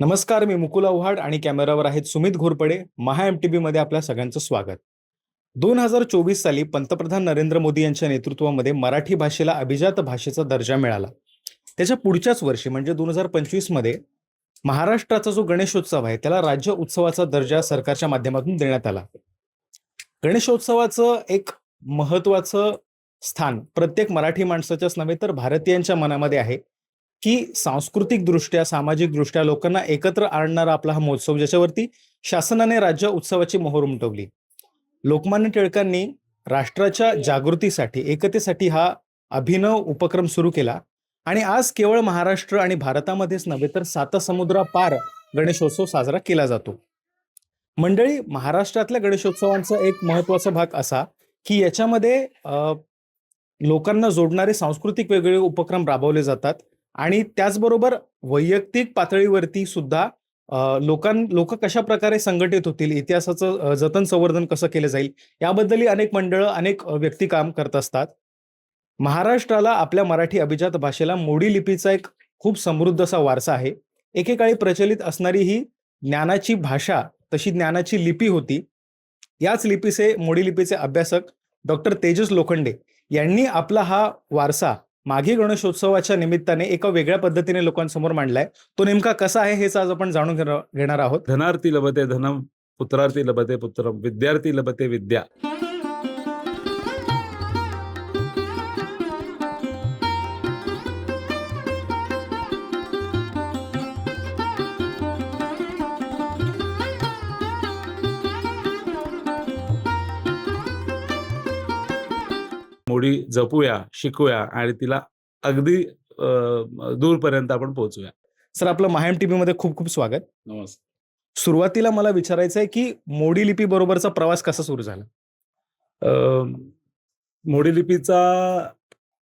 नमस्कार मी मुकुल आव्हाड आणि कॅमेरावर आहेत सुमित घोरपडे. महा एम टी मध्ये आपल्या सगळ्यांचं स्वागत. दोन हजार चोवीस साली पंतप्रधान नरेंद्र मोदी यांच्या नेतृत्वामध्ये मराठी भाषेला अभिजात भाषेचा दर्जा मिळाला. त्याच्या पुढच्याच वर्षी म्हणजे दोन हजार पंचवीसमध्ये महाराष्ट्राचा जो गणेशोत्सव आहे त्याला राज्य उत्सवाचा दर्जा सरकारच्या माध्यमातून देण्यात आला. गणेशोत्सवाचं एक महत्वाचं स्थान प्रत्येक मराठी माणसाच्याच नव्हे तर भारतीयांच्या मनामध्ये आहे. की सांस्कृतिक दृष्ट्या सामाजिक दृष्ट्या लोकांना एकत्र आणणारा आपला हा महोत्सव ज्याच्यावरती शासनाने राज्य उत्सवाची मोहर उमटवली. लोकमान्य टिळकांनी राष्ट्राच्या जागृतीसाठी एकतेसाठी हा अभिनव उपक्रम सुरू केला. आणि आज केवळ महाराष्ट्र आणि भारतामध्येच नव्हे तर सात समुद्रापार गणेशोत्सव साजरा केला जातो. मंडळी महाराष्ट्रातल्या गणेशोत्सवांचा एक महत्त्वाचा भाग असा की याच्यामध्ये लोकांना जोडणारे सांस्कृतिक वेगवेगळे उपक्रम राबवले जातात. आणि त्याचबरोबर वैयक्तिक पातळीवरती सुद्धा लोकां लोक कशा प्रकारे संघटित होतील इतिहासाचं जतन संवर्धन कसं केलं जाईल याबद्दलही अनेक मंडळं अनेक व्यक्ती काम करत असतात. महाराष्ट्राला आपल्या मराठी अभिजात भाषेला मोडी लिपीचा एक खूप समृद्ध असा वारसा आहे. एकेकाळी प्रचलित असणारी ही ज्ञानाची भाषा तशी ज्ञानाची लिपी होती. याच लिपीचे मोडी लिपीचे अभ्यासक डॉक्टर तेजस लोखंडे यांनी आपला हा वारसा मागे गणेशोत्सवाच्या निमित्ताने एका वेगळ्या पद्धतीने लोकांसमोर मांडलाय. तो नेमका कसा आहे हेच आज आपण जाणून घेणार घेणार आहोत. धनार्थी लभते धनम पुत्रार्थी लभते पुत्रम विद्यार्थी लभते विद्या. मोडी जपूया शिकूया आणि तिला अगदी दूरपर्यंत आपण पोहोचूया. सर आपलं माहेम टीव्ही मध्ये खूप खूप स्वागत. नमस्कार सुरुवातीला मला विचारायचं आहे की मोडी लिपी बरोबरचा प्रवास कसा सुरू झाला? अ, मोडी लिपीचा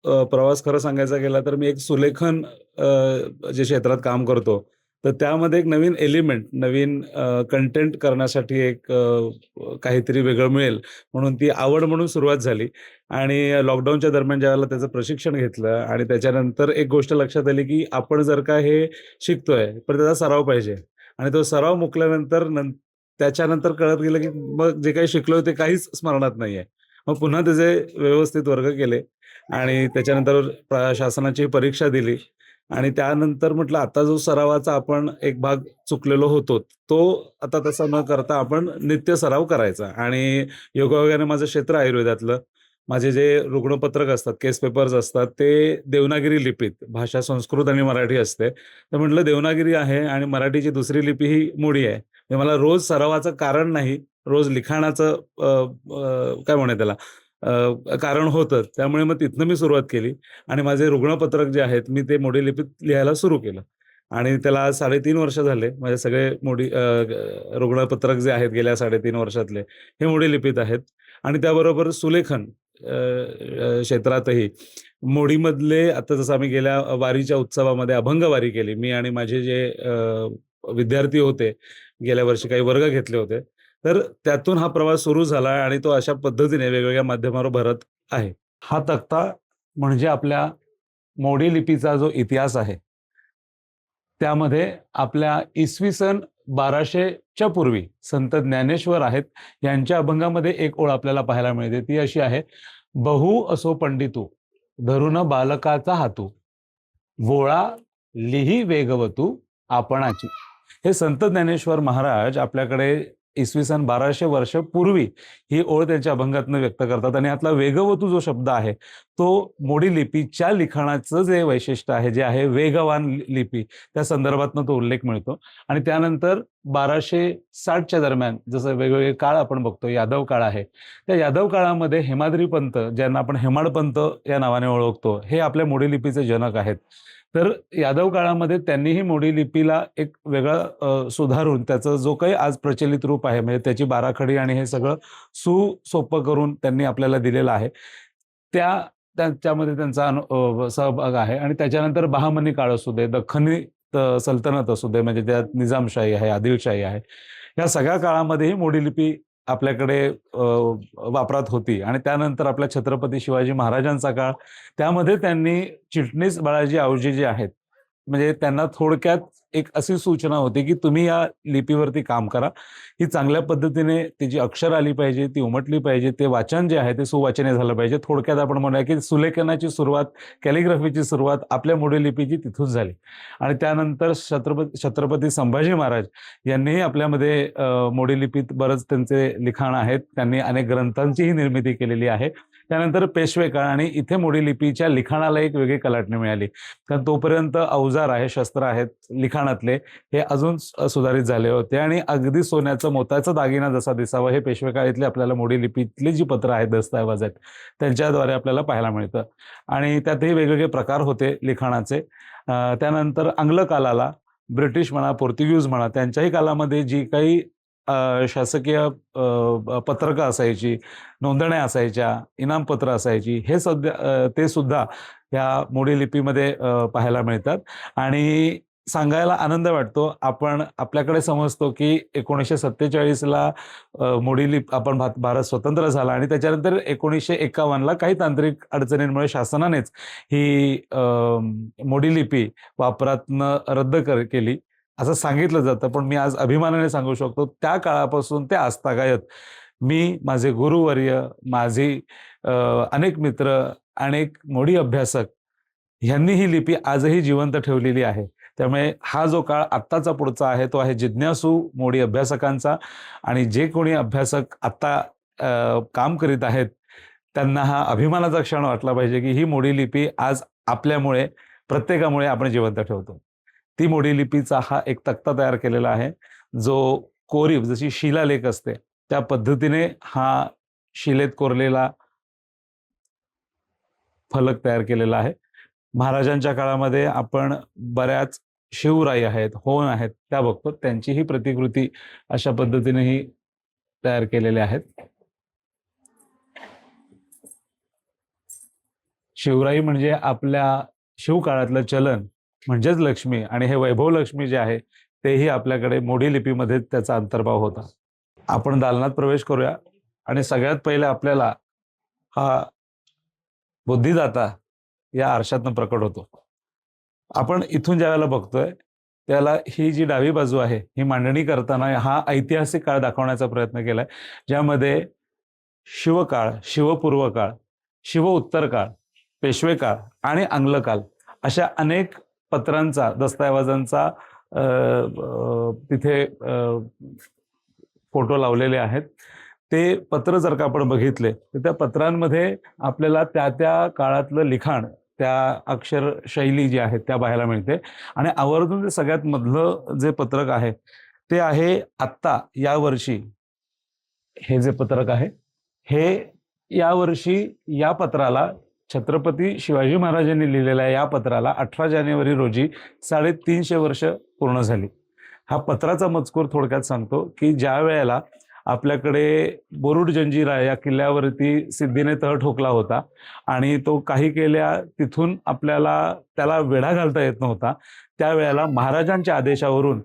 प्रवास खरं सांगायचा गेला तर मी एक सुलेखन जे क्षेत्रात काम करतो तर त्यामध्ये एक नवीन एलिमेंट नवीन कंटेंट करण्यासाठी एक काहीतरी वेगळं मिळेल. म्हणून ती आवड म्हणून सुरुवात झाली. आणि लॉकडाऊनच्या दरम्यान ज्यावेळेला त्याचं प्रशिक्षण घेतलं आणि त्याच्यानंतर एक गोष्ट लक्षात आली की आपण जर का हे शिकतोय पण त्याचा सराव पाहिजे. आणि तो सराव मुकल्यानंतर नं त्याच्यानंतर कळत गेलं की मग जे काही शिकलो ते काहीच स्मरणात नाहीये. मग पुन्हा त्याचे व्यवस्थित वर्ग केले आणि त्याच्यानंतर शासनाची परीक्षा दिली. आणि त्यानंतर म्हटलं आता जो सरावाचा आपण एक भाग चुकलेलो होतो तो आता तसा न करता आपण नित्य सराव करायचा. आणि योगायोगाने माझं क्षेत्र आयुर्वेदातलं माझे जे रुग्णपत्रक असतात केस पेपर्स असतात ते देवनागिरी लिपीत भाषा संस्कृत आणि मराठी असते. तर म्हटलं देवनागिरी आहे आणि मराठीची दुसरी लिपी ही मोडी आहे. म्हणजे मला रोज सरावाचं कारण नाही रोज लिखाणाचं काय म्हणे त्याला कारण होतं. त्यामुळे मग तिथनं मी सुरुवात केली आणि माझे रुग्णपत्रक जे आहेत मी ते मोडी लिपीत लिहायला सुरू केलं. आणि त्याला आज साडेतीन वर्ष झाले. माझे सगळे मोडी रुग्णपत्रक जे आहेत गेल्या साडेतीन वर्षातले हे मोडी लिपीत आहेत. आणि त्याबरोबर सुलेखन क्षेत्रातही मोडीमधले आता जसं आम्ही गेल्या वारीच्या उत्सवामध्ये अभंग वारी केली. मी आणि माझे जे विद्यार्थी होते गेल्या वर्षी काही वर्ग घेतले होते. तर त्यातून हा प्रवास सुरू झाला आणि तो अशा पद्धतीने वेगवेगळ्या माध्यमावर भरत आहे. हा तक्ता म्हणजे आपल्या मोडी लिपीचा जो इतिहास आहे त्यामध्ये आपल्या इसवी सन बाराशेच्या पूर्वी संत ज्ञानेश्वर आहेत यांच्या अभंगामध्ये एक ओळ आपल्याला पाहायला मिळते. ती अशी आहे बहु असो पंडितू धरुण बालकाचा हातू वोळा लिही वेगवतू आपणाची. हे संत ज्ञानेश्वर महाराज आपल्याकडे इसवी सन बाराशे वर्ष पूर्वी ही ओळ त्यांच्या अभंगातनं व्यक्त करतात. आणि यातला वेगवतू जो शब्द आहे तो मोडी लिपीच्या लिखाणाचं जे वैशिष्ट्य आहे जे आहे वेगवान लिपी त्या संदर्भातनं तो उल्लेख मिळतो. आणि त्यानंतर बाराशे साठच्या दरम्यान जसं वेगवेगळे काळ आपण बघतो यादव काळ आहे. त्या यादव काळामध्ये हेमाद्री पंत ज्यांना आपण हेमाडपंत या नावाने ओळखतो हे आपल्या मोडी लिपीचे जनक आहेत. तर यादव काळामध्ये त्यांनीही मोडी लिपीला एक वेगळं सुधारून त्याचं जो काही आज प्रचलित रूप आहे म्हणजे त्याची बाराखडी आणि हे सगळं सुसोपं करून त्यांनी आपल्याला दिलेलं आहे. त्या त्याच्यामध्ये त्यांचा अनु सहभाग आहे आणि त्याच्यानंतर बहामनी काळ असू दे दख्खनी सल्तनत असू दे म्हणजे त्यात निजामशाही आहे आदिलशाही आहे या सगळ्या काळामध्येही मोडी लिपी आपल्याकडे वापरात होती. आणि त्यानंतर आपल्या छत्रपती शिवाजी महाराजांचा काळ. त्यामध्ये त्यांनी चिटणीस बाळाजी आवजी जे आहेत म्हणजे त्यांना थोडक्यात एक अशी सूचना होती की तुम्ही या लिपीवरती काम करा. ही चांगल्या पद्धतीने तिची अक्षर आली पाहिजे ती उमटली पाहिजे ते वाचन जे आहे ते सुवाचने झालं पाहिजे. थोडक्यात आपण म्हणूया की सुलेखनाची सुरुवात कॅलिग्राफीची सुरुवात आपल्या मोडी लिपीची तिथून झाली. आणि त्यानंतर छत्रपती छत्रपती संभाजी महाराज यांनीही आपल्यामध्ये मोडी लिपीत बरंच त्यांचे लिखाण आहेत. त्यांनी अनेक ग्रंथांचीही निर्मिती केलेली आहे. त्यानंतर पेशवेकाळ आणि इथे मोडी लिपीच्या लिखाणाला एक वेगळी कलाटणी मिळाली. कारण तोपर्यंत अवजार आहे शस्त्र आहेत लिखाणातले हे अजून सुधारित झाले होते आणि अगदी सोन्याचं मोत्याचा दागिना जसा दिसावा हे पेशवेकाळीतले आपल्याला मोडी लिपीतली जी पत्र आहेत दस्तऐवज आहेत त्यांच्याद्वारे आपल्याला पाहायला मिळतं. आणि त्यातही वेगवेगळे प्रकार होते लिखाणाचे. त्यानंतर आंग्ल कालाला ब्रिटिश म्हणा पोर्तुगीज म्हणा त्यांच्याही कालामध्ये जी काही शासकीय पत्रकं असायची नोंदण्या असायच्या इनामपत्र असायची हे सध्या ते सुद्धा ह्या मोडी लिपीमध्ये पाहायला मिळतात. आणि सांगायला आनंद वाटतो. आपण आपल्याकडे समजतो की एकोणीसशे सत्तेचाळीसला मोडी लिप आपण भारत स्वतंत्र झाला आणि त्याच्यानंतर एकोणीसशे एक्कावन्नला काही तांत्रिक अडचणींमुळे शासनानेच ही मोडी लिपी वापरातनं रद्द कर केली. असं सांगितलं जातं पण मी आज अभिमानाने सांगू शकतो त्या काळापासून ते आजतागायत. मी माझे गुरुवर्य माझी अनेक मित्र अनेक मोडी अभ्यासक ह्यांनी ही लिपी आजही जिवंत ठेवलेली आहे. त्यामुळे हा जो काळ आत्ताचा पुढचा आहे तो आहे जिज्ञासू मोडी अभ्यासकांचा. आणि जे कोणी अभ्यासक आत्ता काम करीत आहेत त्यांना हा अभिमानाचा क्षण वाटला पाहिजे की ही मोडी लिपी आज आपल्यामुळे प्रत्येकामुळे आपण जिवंत ठेवतो. ती मोडी लिपीचा हा एक तक्ता तयार केलेला आहे जो कोरीव जशी शिलालेख असते त्या पद्धतीने हा शिलेत कोरलेला फलक तयार केलेला आहे. महाराजांच्या काळामध्ये आपण बऱ्याच शिवराई आहेत होन आहेत त्या बघतो. त्यांची ही प्रतिकृती अशा पद्धतीनेही तयार केलेल्या आहेत. शिवराई म्हणजे आपल्या शिवकाळातलं चलन म्हणजेच लक्ष्मी आणि हे वैभव लक्ष्मी जे आहे तेही आपल्याकडे मोडी लिपीमध्ये त्याचा अंतर्भाव होता. आपण दालनात प्रवेश करूया आणि सगळ्यात पहिले आपल्याला हा बुद्धिदाता या आरशातनं प्रकट होतो. आपण इथून ज्या वेळेला बघतोय त्याला ही जी डावी बाजू आहे ही मांडणी करताना हा ऐतिहासिक काळ दाखवण्याचा प्रयत्न केलाय ज्यामध्ये शिवकाळ शिवपूर्व काळ शिव उत्तर काळ पेशवे काळ आणि आंग्ल काळ अशा अनेक पत्रांचा दस्तऐवजांचा तिथे फोटो लावलेले आहेत. ते पत्र जर का आपण बघितले तर त्या पत्रांमध्ये आपल्याला त्या त्या काळातलं लिखाण त्या अक्षर शैली जी आहे त्या पाहायला मिळते. आणि आवर्जून ते सगळ्यात मधलं जे पत्रक आहे ते आहे आत्ता या वर्षी हे जे पत्रक आहे हे यावर्षी या पत्राला छत्रपती शिवाजी महाराजांनी लिहिलेल्या या पत्राला अठरा जानेवारी रोजी साडेतीनशे वर्ष पूर्ण झाली. हा पत्राचा मजकूर थोडक्यात सांगतो की ज्या वेळेला आपल्याकडे बोरुड जंजिरा या किल्ल्यावरती सिद्धीने तह ठोकला होता आणि तो काही केल्या तिथून आपल्याला त्याला वेढा घालता येत नव्हता त्यावेळेला महाराजांच्या आदेशावरून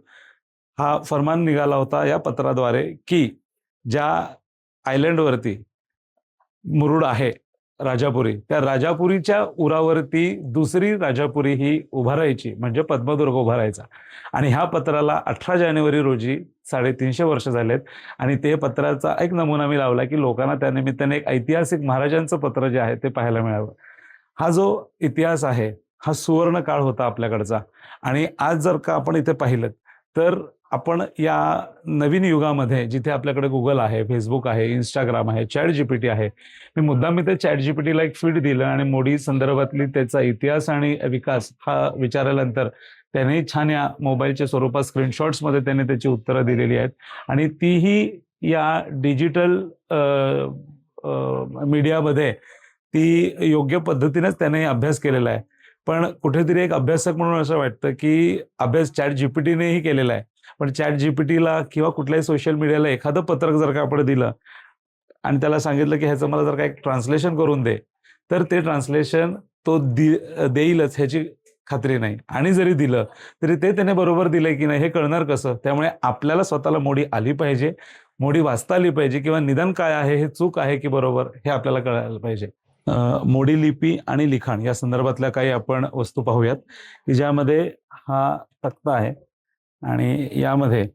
हा फरमान निघाला होता या पत्राद्वारे की ज्या आयलंडवरती मुरुड आहे राजापुरी. त्या राजापुरीच्या उरावरती दुसरी राजापुरी ही उभारायची म्हणजे पद्मदुर्ग उभारायचा आणि ह्या पत्राला अठरा जानेवारी रोजी साडेतीनशे वर्ष झालेत. आणि ते पत्राचा एक नमुना मी लावला की लोकांना त्या निमित्ताने एक ऐतिहासिक महाराजांचं पत्र जे आहे ते पाहायला मिळावं. हा जो इतिहास आहे हा सुवर्ण काळ होता आपल्याकडचा. आणि आज जर का आपण इथे पाहिलं तर आपण या नवीन युगामध्ये जिथे आपल्याकडे गुगल आहे फेसबुक आहे इंस्टाग्राम आहे चॅट जीपीटी आहे मी मुद्दाम मी ते चॅट जीपीटीला एक फीड दिलं आणि मोडी संदर्भातली त्याचा इतिहास आणि विकास हा विचारल्यानंतर त्याने छान या मोबाईलच्या स्वरूपात स्क्रीनशॉट्समध्ये त्याने त्याची उत्तरं दिलेली आहेत. आणि तीही या डिजिटल मीडियामध्ये ती योग्य पद्धतीनेच त्याने अभ्यास केलेला आहे. पण कुठेतरी एक अभ्यासक म्हणून असं वाटतं की अभ्यास चॅट जीपीटीनेही केलेला आहे. पण चॅट जीपीटीला किंवा कुठल्याही सोशल मीडियाला एखादं पत्रक जर का आपण दिलं आणि त्याला सांगितलं की ह्याचं मला जर का एक ट्रान्सलेशन करून दे तर ते ट्रान्सलेशन तो दि देईलच ह्याची खात्री नाही. आणि जरी दिलं तरी ते त्याने बरोबर दिलंय की नाही हे कळणार कसं? त्यामुळे आपल्याला स्वतःला मोडी आली पाहिजे मोडी वाचता आली पाहिजे किंवा निदान काय आहे हे चूक आहे की बरोबर हे आपल्याला कळायला पाहिजे. मोडी लिपी आणि लिखाण या संदर्भातल्या काही आपण वस्तू पाहूयात की ज्यामध्ये हा तक्ता आहे. आणि यामध्ये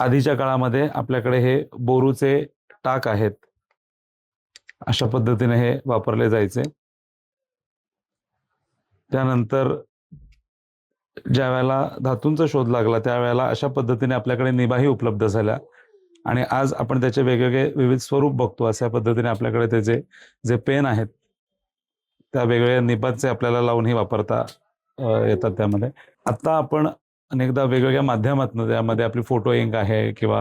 आधीच्या काळामध्ये आपल्याकडे हे बोरूचे टाक आहेत. अशा पद्धतीने हे वापरले जायचे. त्यानंतर ज्या वेळेला धातूंचा शोध लागला त्यावेळेला अशा पद्धतीने आपल्याकडे निभाही उपलब्ध झाल्या. आणि आज आपण त्याचे वेगवेगळे विविध स्वरूप बघतो अशा पद्धतीने आपल्याकडे त्याचे जे पेन आहेत त्या वेगवेगळ्या निबाचे आपल्याला लावूनही वापरता येतात त्यामध्ये. आता आपण अनेकदा वेगवेगळ्या माध्यमातून त्यामध्ये आपली फोटो इंक आहे किंवा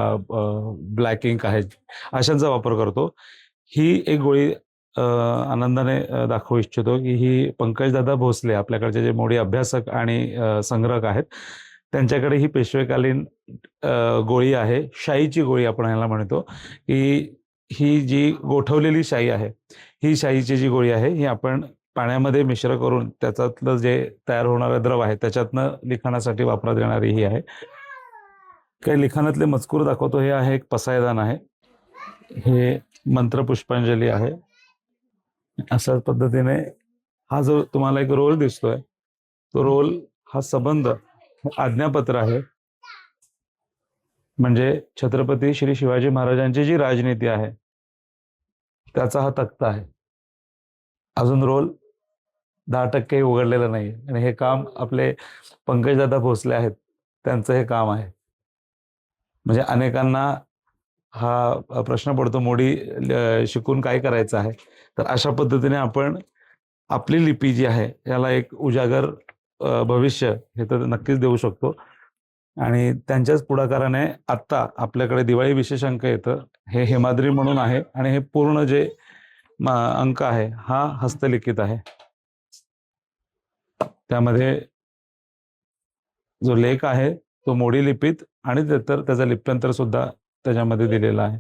ब्लॅक इंक आहे अशांचा वापर करतो. ही एक गोळी आनंदाने दाखवू इच्छितो की ही पंकजदादा भोसले आपल्याकडचे जे मोडी अभ्यासक आणि संग्रहक आहेत त्यांच्याकडे ही पेशवेकालीन गोळी आहे. शाईची गोळी आपण ह्याला म्हणतो की ही जी गोठवलेली शाई आहे ही शाईची जी गोळी आहे ही आपण पाण्यामध्ये मिश्र करून त्याच्यातलं जे तयार होणारं द्रव आहे त्याच्यातनं लिखाणासाठी वापरात येणारी ही आहे. काही लिखाणातले मजकूर दाखवतो. हे आहे एक पसायदान आहे. हे मंत्र पुष्पांजली आहे. अशा पद्धतीने हा जो तुम्हाला एक रोल दिसतोय तो रोल हा संबंध आज्ञापत्र आहे. म्हणजे छत्रपती श्री शिवाजी महाराजांची जी राजनीती आहे त्याचा हा तक्ता आहे. अजून रोल दहा टक्के उघडलेलं नाही. आणि हे काम आपले पंकजदादा भोसले आहेत त्यांचं हे काम आहे. म्हणजे अनेकांना हा प्रश्न पडतो मोडी शिकून काय करायचं आहे? तर अशा पद्धतीने आपण आपली लिपी जी आहे याला एक उजागर भविष्य हे तर नक्कीच देऊ शकतो. आणि त्यांच्याच पुढाकाराने आत्ता आपल्याकडे दिवाळी विशेष अंक येतं. हे हेमाद्री म्हणून आहे आणि हे पूर्ण जे अंक आहे हा हस्तलिखित आहे. त्यामध्ये जो लेख आहे तो मोडी लिपीत आणि तर त्याचा लिप्यंतर सुद्धा त्याच्यामध्ये दिलेला आहे.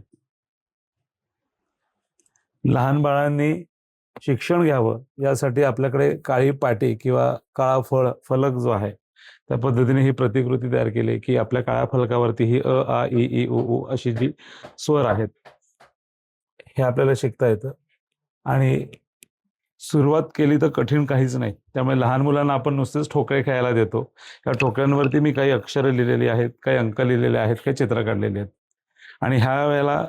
लहान बाळांनी शिक्षण घ्यावं यासाठी आपल्याकडे काळी पाटी किंवा काळा फळ फलक जो आहे त्या पद्धतीने ही प्रतिकृती तयार केली की आपल्या काळ्या फलकावरती ही अ आ इ ई उ उ अशी जी स्वर आहेत हे आपल्याला शिकता येतं. आणि सुरुवात केली तर कठीण काहीच नाही. त्यामुळे लहान मुलांना आपण नुसतेच ठोकळे खेळायला देतो. या ठोकळ्यांवरती मी काही अक्षरं लिहिलेली आहेत काही अंक लिहिलेले आहेत काही चित्र काढलेली आहेत. आणि ह्या वेळेला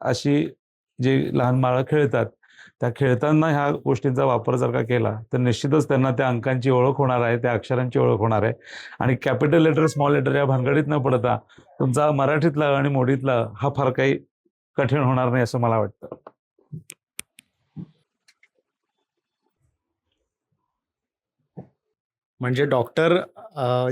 अशी जी लहान बाळं खेळतात त्या खेळताना ह्या गोष्टींचा वापर जर का केला तर निश्चितच त्यांना त्या अंकांची ओळख होणार आहे त्या अक्षरांची ओळख होणार आहे. आणि कॅपिटल लेटर स्मॉल लेटर या भानगडीत न पडता तुमचा मराठीतला आणि मोडीतला हा फार काही कठीण होणार नाही असं मला वाटतं. म्हणजे डॉक्टर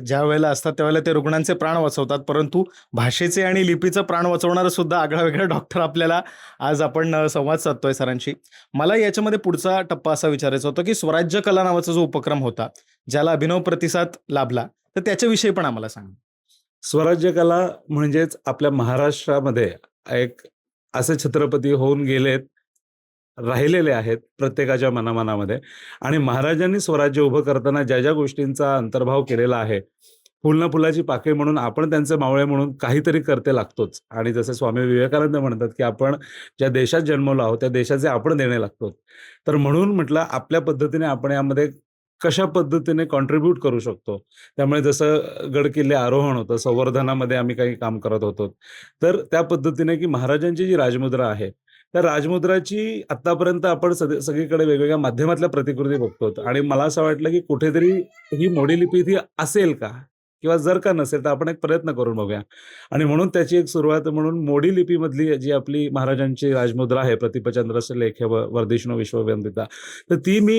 ज्या वेळेला असतात त्यावेळेला ते रुग्णांचे प्राण वाचवतात. परंतु भाषेचे आणि लिपीचं प्राण वाचवणारं सुद्धा आगळा वेगळा डॉक्टर आपल्याला आज आपण संवाद साधतोय सरांशी. मला याच्यामध्ये पुढचा टप्पा असा विचारायचा होता की स्वराज्य कला नावाचा जो उपक्रम होता ज्याला अभिनव प्रतिसाद लाभला तर त्याच्याविषयी पण आम्हाला सांगा. स्वराज्य कला म्हणजेच आपल्या महाराष्ट्रामध्ये एक असे छत्रपती होऊन गेलेत राहिलेले आहेत प्रत्येकाच्या मनामनामध्ये. आणि महाराजांनी स्वराज्य उभं करताना ज्या ज्या गोष्टींचा अंतर्भाव केलेला आहे फुलना फुलाची पाकळी म्हणून आपण त्यांचे मावळे म्हणून काहीतरी करते लागतोच. आणि जसे स्वामी विवेकानंद म्हणतात की आपण ज्या देशात जन्मलो आहोत त्या देशाचे आपण देणे लागतो तर म्हणून म्हटलं आपल्या पद्धतीने आपण यामध्ये कशा पद्धतीने कॉन्ट्रीब्यूट करू शकतो? त्यामुळे जसं गडकिल्ले आरोहण होतं संवर्धनामध्ये आम्ही काही काम करत होतो. तर त्या पद्धतीने की महाराजांची जी राजमुद्रा आहे त्या राजमुद्राची आतापर्यंत आपण सगळीकडे वेगवेगळ्या माध्यमातल्या प्रतिकृती बघतो आणि मला असं वाटलं की कुठेतरी ही मोडी लिपी ती असेल का? किंवा जर का नसेल तर आपण एक प्रयत्न करून बघूया. आणि म्हणून त्याची एक सुरुवात म्हणून मोडी लिपीमधली जी आपली महाराजांची राजमुद्रा आहे प्रतिपचंद्र लेख वर्धिष्णू विश्ववंदिता तर ती मी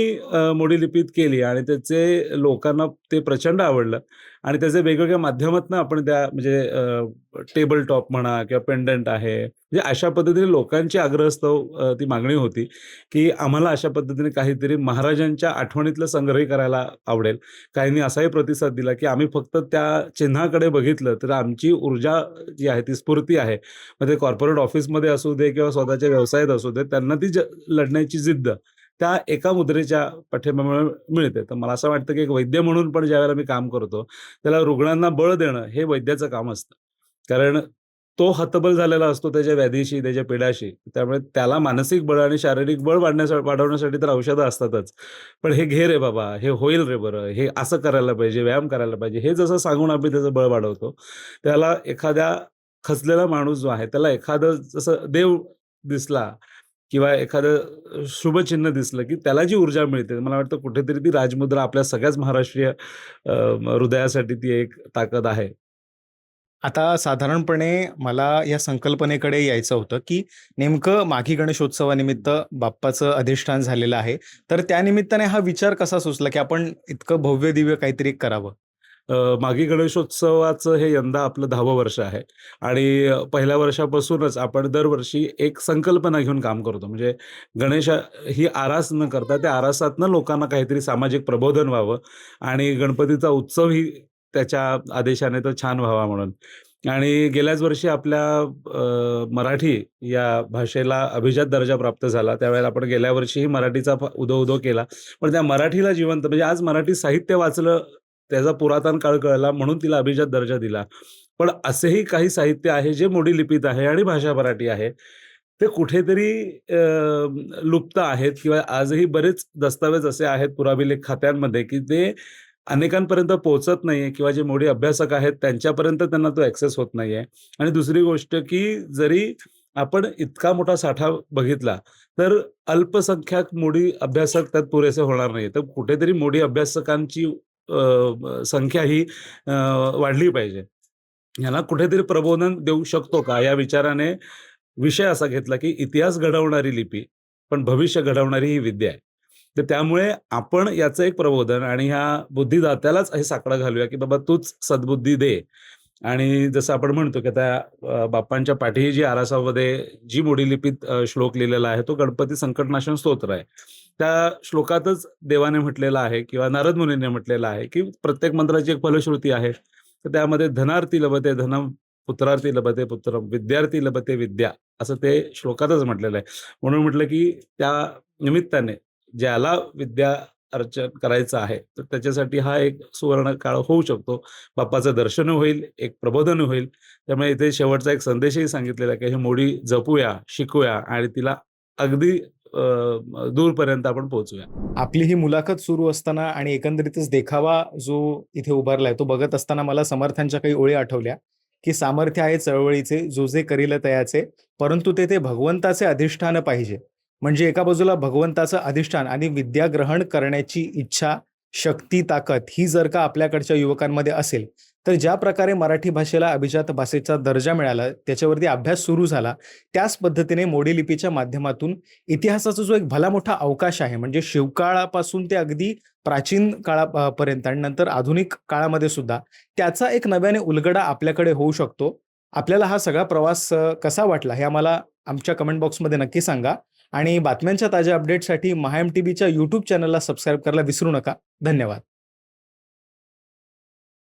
मोडी लिपीत केली. आणि त्याचे लोकांना ते प्रचंड आवडलं. आणि त्याचे वेगवेगळ्या माध्यमातून आपण त्या म्हणजे टेबल टॉप म्हणा किंवा पेंडंट आहे. म्हणजे अशा पद्धतीने लोकांची आग्रहस्तव ती मागणी होती की आम्हाला अशा पद्धतीने काहीतरी महाराजांच्या आठवणीतलं संग्रही करायला आवडेल. काहींनी असाही प्रतिसाद दिला की आम्ही फक्त त्या चिन्हाकडे बघितलं तर आमची ऊर्जा जी आहे ती स्फूर्ती आहे. मग ते कॉर्पोरेट ऑफिसमध्ये असू दे किंवा स्वतःच्या व्यवसायात असू दे त्यांना ती ज- लढण्याची जिद्द. त्या एका मुद्रेच्या पाठिंब्यामुळे मिळते तर मला असं वाटतं की एक वैद्य म्हणून पण ज्यावेळेला मी काम करतो त्याला रुग्णांना बळ देणं हे वैद्याचं काम असतं कारण तो हतबल झालेला असतो त्याच्या व्याधीशी, त्याच्या पिढाशी त्यामुळे त्याला मानसिक बळ आणि शारीरिक बळ वाढण्यासाठी वाढवण्यासाठी तर औषधं असतातच. पण हे घे रे बाबा, हे होईल रे बरं, हे असं करायला पाहिजे, व्यायाम करायला पाहिजे, हे जसं सांगून आम्ही त्याचं बळ वाढवतो. त्याला एखाद्या खचलेला माणूस जो आहे, त्याला एखादं जसं देव दिसला किंवा एखादं शुभचिन्ह दिसलं, की त्याला जी ऊर्जा मिळते, मला वाटतं कुठेतरी ती राजमुद्रा आपल्या सगळ्याच महाराष्ट्रीय हृदयासाठी ती एक ताकद आहे. आता साधारणपणे मला या संकल्पनेकडे यायचं होतं, की नेमकं माघी गणेशोत्सवानिमित्त बाप्पाचं अधिष्ठान झालेलं आहे. तर त्यानिमित्ताने हा विचार कसा सुचला, की आपण इतकं भव्य-दिव्य काहीतरी करावं? मागी गणेशोत्सवाचं हे यंदा आपलं 10वं वर्ष आहे आणि पहिल्या वर्षापासूनच आपण दरवर्षी एक संकल्पना घेऊन काम करतो. म्हणजे गणेश ही आरास न करता त्या आरासातनं लोकांना काहीतरी सामाजिक प्रबोधन व्हावं आणि गणपतीचा उत्सव ही त्याच्या आदेशाने तो छान व्हावा म्हणून. आणि गेल्याच वर्षी आपल्या मराठी या भाषेला अभिजात दर्जा प्राप्त झाला. त्यावेळेला आपण गेल्या वर्षीही मराठीचा उदो-उदो केला. पण त्या मराठीला जिवंत म्हणजे आज मराठी साहित्य वाचलं, त्याचा पुरातन काळ कळला म्हणून तिला अभिजात दर्जा दिला. पण असेही काही साहित्य आहे जे मोडी लिपीत आहे आणि भाषा मराठी आहे. ते कुठेतरी लुप्त आहेत किंवा आजही बरेच दस्तावेज असे आहेत पुराभिलेख खात्यांमध्ये, की ते अनेकांपर्यंत पोहोचत नाहीये किंवा जे मोडी अभ्यासक आहेत त्यांच्यापर्यंत त्यांना तो ॲक्सेस होत नाहीये. आणि दुसरी गोष्ट, की जरी आपण इतका मोठा साठा बघितला, तर अल्पसंख्याक मोडी अभ्यासक त्यात पुरेसे होणार नाही तर कुठेतरी मोडी अभ्यासकांची संख्या ही वाढली पाहिजे. याला कुठेतरी प्रबोधन देऊ शकतो का? या विचाराने विषय असा घेतला, की इतिहास घडवणारी लिपी, पण भविष्य घडवणारी ही विद्या आहे. तर त्यामुळे आपण याचं एक प्रबोधन आणि ह्या बुद्धिदात्यालाच हे साकडं घालूया, की बाबा तूच सद्बुद्धी दे. आणि जसं आपण म्हणतो, की त्या बाप्पांच्या पाठीही जी आरासामध्ये जी मोडी लिपीत श्लोक लिहिलेला आहे, तो गणपती संकटनाशन स्तोत्र आहे. त्या श्लोकातच देवाने म्हटलेला आहे किंवा नारद मुनीने म्हटलेलं आहे, की प्रत्येक मंत्राची एक फलश्रुती आहे. तर त्यामध्ये धनार्थी लभते धनम, पुत्रार्थी लभते पुत्र विद्यार्थी लभते विद्या, असं ते श्लोकातच म्हटलेलं आहे. म्हणून म्हटलं, की त्या निमित्ताने ज्याला विद्या अर्चन करायचं आहे, तर त्याच्यासाठी हा एक सुवर्ण काळ होऊ शकतो. बाप्पाचं दर्शन होईल, एक प्रबोधन होईल. त्यामुळे इथे शेवटचा एक संदेशही सांगितलेला की हे मोडी जपूया, शिकूया आणि तिला अगदी दूरपर्यंत आपण पोहोचूया. आपली ही मुलाखत सुरू असताना आणि एकंदरीतच देखावा जो इथे उभारलाय, तो बघत असताना मला समर्थांच्या काही ओळी आठवल्या, की सामर्थ्य आहे चळवळीचे, जो जे करील तयाचे, परंतु तेथे भगवंताचे अधिष्ठान पाहिजे. म्हणजे एका बाजूला भगवंताचं अधिष्ठान आणि विद्या ग्रहण करण्याची इच्छा, शक्ती, ताकद ही जर का आपल्याकडच्या युवकांमध्ये असेल, तर ज्या प्रकारे मराठी भाषेला अभिजात भाषेचा दर्जा मिळाला, त्याच्यावरती अभ्यास सुरू झाला, त्याच पद्धतीने मोडी लिपीच्या माध्यमातून इतिहासाचा जो एक भला मोठा अवकाश आहे, म्हणजे शिवकाळापासून ते अगदी प्राचीन काळापर्यंत आणि नंतर आधुनिक काळामध्ये सुद्धा त्याचा एक नव्याने उलगडा आपल्याकडे होऊ शकतो. आपल्याला हा सगळा प्रवास कसा वाटला हे आम्हाला आमच्या कमेंट बॉक्समध्ये नक्की सांगा आणि बातम्यांच्या ताज्या अपडेटसाठी महाएमटीबीच्या यूट्यूब चॅनलला सबस्क्राईब करायला विसरू नका. धन्यवाद.